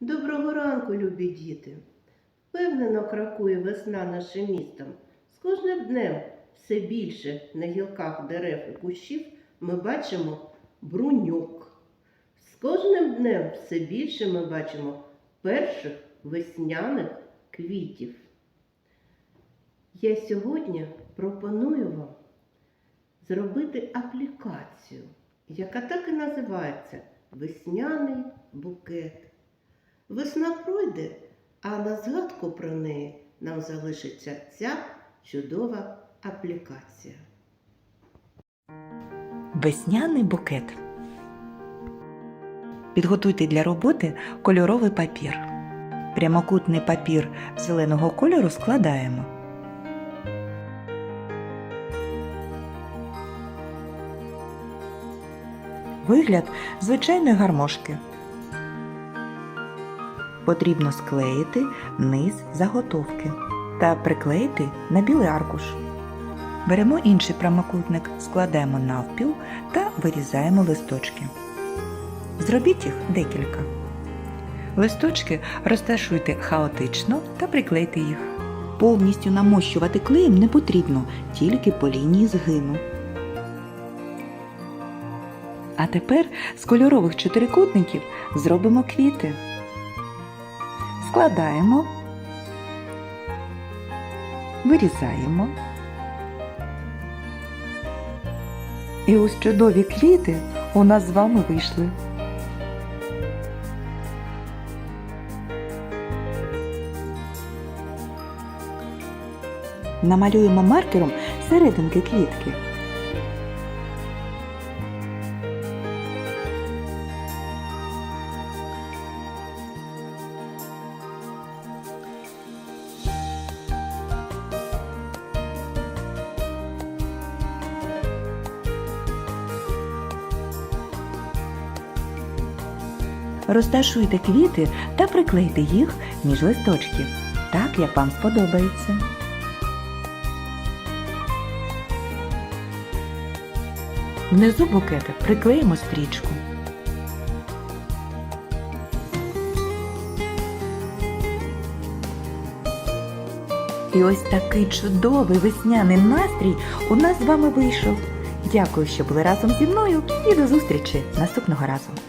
Доброго ранку, любі діти! Впевнено крокує весна нашим містом. З кожним днем все більше на гілках дерев і кущів ми бачимо бруньок. З кожним днем все більше ми бачимо перших весняних квітів. Я сьогодні пропоную вам зробити аплікацію, яка так і називається Весняний букет. Весна пройде, а на згадку про неї нам залишиться ця чудова аплікація. Весняний букет. Підготуйте для роботи кольоровий папір. Прямокутний папір зеленого кольору складаємо. Вигляд звичайної гармошки. Потрібно склеїти низ заготовки та приклеїти на білий аркуш. Беремо інший прямокутник, складаємо навпіл та вирізаємо листочки. Зробіть їх декілька. Листочки розташуйте хаотично та приклейте їх. Повністю намощувати клеєм не потрібно, тільки по лінії згину. А тепер з кольорових чотирикутників зробимо квіти. Складаємо, вирізаємо. І ось чудові квіти у нас з вами вийшли. Намалюємо маркером серединки квітки. Розташуйте квіти та приклейте їх між листочків, так як вам сподобається. Внизу букета приклеїмо стрічку. І ось такий чудовий весняний настрій у нас з вами вийшов. Дякую, що були разом зі мною і до зустрічі наступного разу.